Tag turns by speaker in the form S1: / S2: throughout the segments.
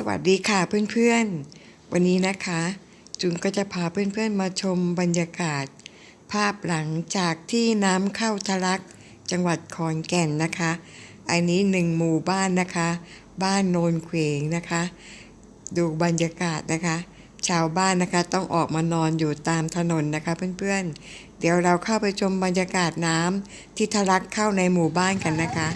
S1: สวัสดีค่ะเพื่อนๆ วันนี้นะคะ จุนก็จะพาเพื่อนๆมาชมบรรยากาศ ภาพหลังจากที่น้ำเข้าทะลักจังหวัดขอนแก่นนะคะ อันนี้หนึ่งหมู่บ้านนะคะ บ้านโนนเขวงนะคะ ดูบรรยากาศนะคะ ชาวบ้านนะคะต้องออกมานอนอยู่ตามถนนนะคะเพื่อนๆ เดี๋ยวเราเข้าไปชมบรรยากาศน้ำที่ทะลักเข้าในหมู่บ้านกันนะคะ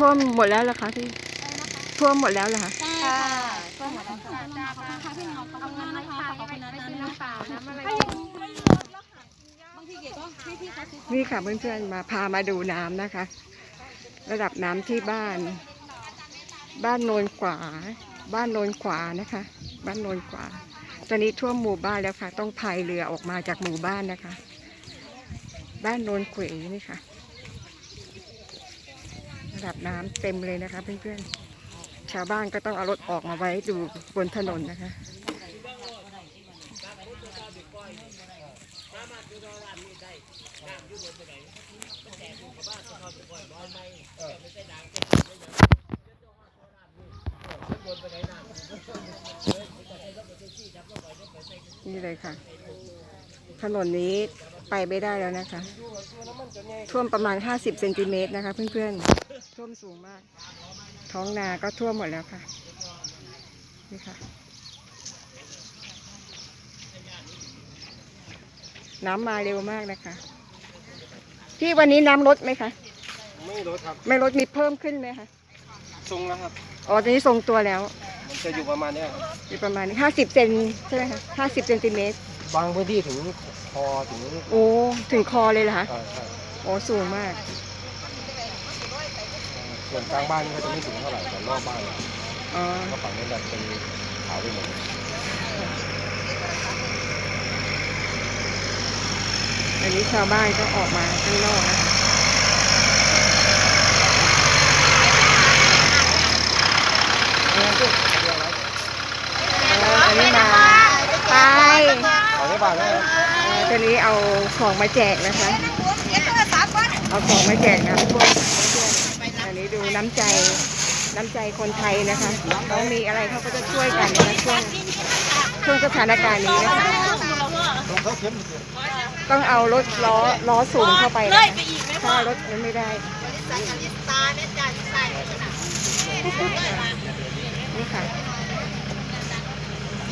S2: ท่วม
S3: หมดแล้วเหรอคะพี่ท่วมหมดแล้วเหรอคะ
S2: ใช่ค่ะก็หมดแล้วค่ะจ้าขอบคุณค่ะพี่หมอขอบคุณนะคะขอบคุณนะน้ำเปล่าน้ำอะไรบางทีเก๋ก็ให้พี่เขาซื้อ
S3: นี่ค่ะเพื่อนๆมาพามาดูน้ำนะคะ ระดับน้ำที่บ้าน บ้านโนนขวา บ้านโนนขวานะคะ บ้านโนนขวา ตอนนี้ท่วมหมู่บ้านแล้วค่ะ ต้องพายเรือออกมาจากหมู่บ้านนะคะ บ้านโนนเขวนี่ค่ะ ระดับน้ำเต็มเลยนะคะเพื่อนๆ ชาวบ้านก็ต้องเอารถออกมาไว้ดูบนถนนนะคะ นี่เลยค่ะ ถนนนี้ไปไม่ได้แล้วนะคะ ท่วมประมาณ 50 เซนติเมตรนะคะเพื่อนๆ ท่วมสูงมาก ท้องนาก็ท่วมหมดแล้วค่ะ นี่ค่ะ น้ำมาเร็วมากนะคะที่วันนี้น้ำลดไหมคะ
S4: ไม่ลดครับ
S3: ไม่ลดมีเพิ่มขึ้นไหมคะ
S4: ทรงแล้วครับ
S3: อ๋อ ตอนนี้ทรงตัวแล้ว
S4: มันจะอยู่ประมาณเนี้ยครับ
S3: อยู่ประมาณนี้ห้าสิบเซนใช่ไหมคะห้าสิบเซนติเมตร
S4: บางพื้นที่ถึงคอถึง
S3: โอ้ ถึงคอเลยเหรอคะ
S4: อ่าใช่
S3: โอ้ สูงมาก
S4: ส่วนกลางบ้านนี่ก็จะไม่ถึงเท่าไหร่แต่รอบบ้าน
S3: อ๋อ
S4: ก็ฝั่งนี้แบบเป็นขาวไปหมดเลย
S3: อันนี้ชาวบ้านก็ออกมาข้างนอกนะคะเอออันนี้มาไป
S4: ขาไม่บานแล้วครับ
S3: เออตอนนี้เอาของมาแจกนะคะ เอาของมาแจกนะพวกอัน น้ำใจน้ำใจคนไทยนะคะเขามีอะไรเขาก็จะช่วยกันนะคะช่วงช่วงสถานการณ์นี้นะคะ
S4: ต้
S3: องเอารถล้อล้อสูงเข้าไปนะถ้ารถมันไม่ได้นี่ค่ะ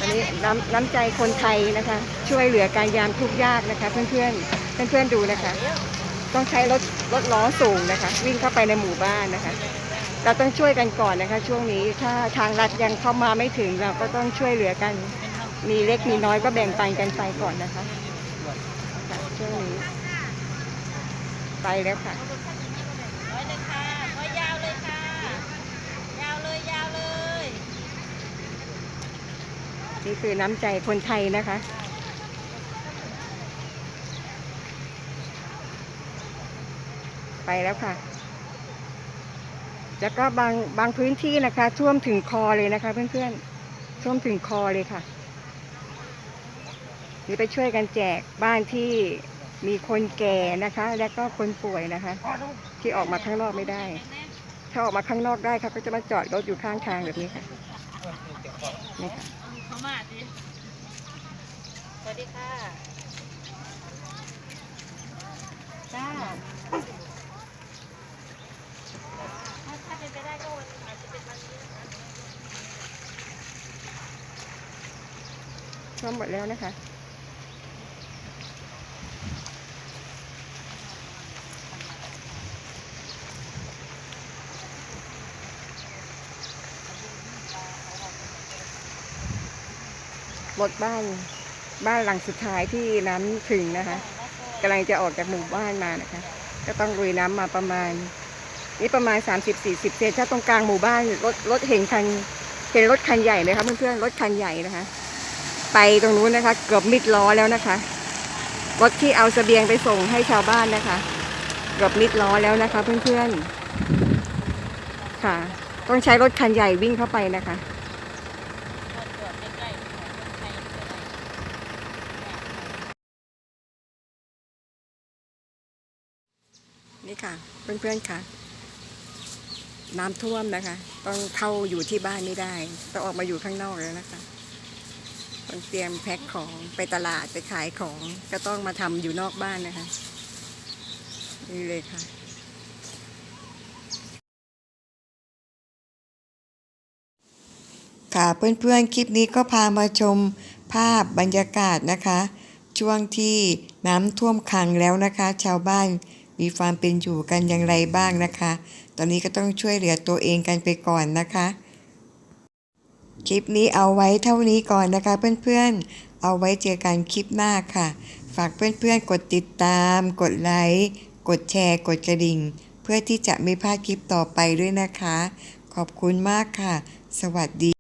S3: อันนี้น้ำน้ำใจคนไทยนะคะ ช่วยเหลือการยามทุกยากนะคะ เพื่อนเพื่อนเพื่อนเพื่อนๆดูนะคะ ต้องใช้รถรถล้อสูงนะคะ วิ่งเข้าไปในหมู่บ้านนะคะ เราต้องช่วยกันก่อนนะคะ ช่วงนี้ถ้าทางรัฐยังเข้ามาไม่ถึงเราก็ต้องช่วยเหลือกัน มีเล็กมีน้อยก็แบ่งปันกันไปก่อนนะคะค่ะช่วงนี้ ไปแล้วค่ะ
S2: ร้อยเลยค่ะร้อยยาวเลยค่ะ ยาวเลยยาวเลย
S3: นี่คือน้ำใจคนไทยนะคะ ไปแล้วค่ะ แล้วก็บางบางพื้นที่นะคะ ท่วมถึงคอเลยนะคะ เพื่อนๆ ท่วมถึงคอเลยค่ะ นี่ไปช่วยกันแจกบ้านที่มีคนแก่นะคะ และก็คนป่วยนะคะ ที่ออกมาข้างนอกไม่ได้ ถ้าออกมาข้างนอกได้เขาก็จะมาจอดรถอยู่ข้างทางแบบนี้ค่ะนี่ค่ะ
S2: สวัสดีค่ะจ้าถ้าเป็นไปได้ก็วันอาจจะเป็นวันนี้นะคะ
S3: ท่วมหมดแล้วนะคะหมดบ้านบ้านหลังสุดท้ายที่น้ำถึงนะคะกำลังจะออกจากหมู่บ้านมานะคะ ก็ต้องลุยน้ำมาประมาณ นี่ประมาณ 30-40เซนถ้าตรงกลางหมู่บ้านรถรถเห็นคันเห็นรถคันใหญ่ไหมคะเพื่อนๆรถคันใหญ่นะคะ ไปตรงนู้นนะคะ เกือบมิดล้อแล้วนะคะรถที่เอาเสบียงไปส่งให้ชาวบ้านนะคะ เกือบมิดล้อแล้วนะคะ เพื่อนๆ ค่ะ ต้องใช้รถคันใหญ่วิ่งเข้าไปนะคะนี่ค่ะ เพื่อนๆค่ะน้ำท่วมนะคะ ต้องเข้าอยู่ที่บ้านไม่ได้ ต้องออกมาอยู่ข้างนอกแล้วนะคะ ต้องเตรียมแพ็คของไปตลาดไปขายของก็ต้องมาทำอยู่นอกบ้านนะคะ นี่เลยค่ะ
S1: ค่ะเพื่อนๆคลิปนี้ก็พามาชมภาพบรรยากาศนะคะ ช่วงที่น้ำท่วมขังแล้วนะคะ ชาวบ้านมีความเป็นอยู่กันอย่างไรบ้างนะคะ ตอนนี้ก็ต้องช่วยเหลือตัวเองกันไปก่อนนะคะ คลิปนี้เอาไว้เท่านี้ก่อนนะคะเพื่อนๆ เอาไว้เจอกันคลิปหน้าค่ะ ฝากเพื่อนๆ กดติดตาม กดไลค์ กดแชร์ กดกระดิ่ง เพื่อที่จะไม่พลาดคลิปต่อไปด้วยนะคะ ขอบคุณมากค่ะ สวัสดี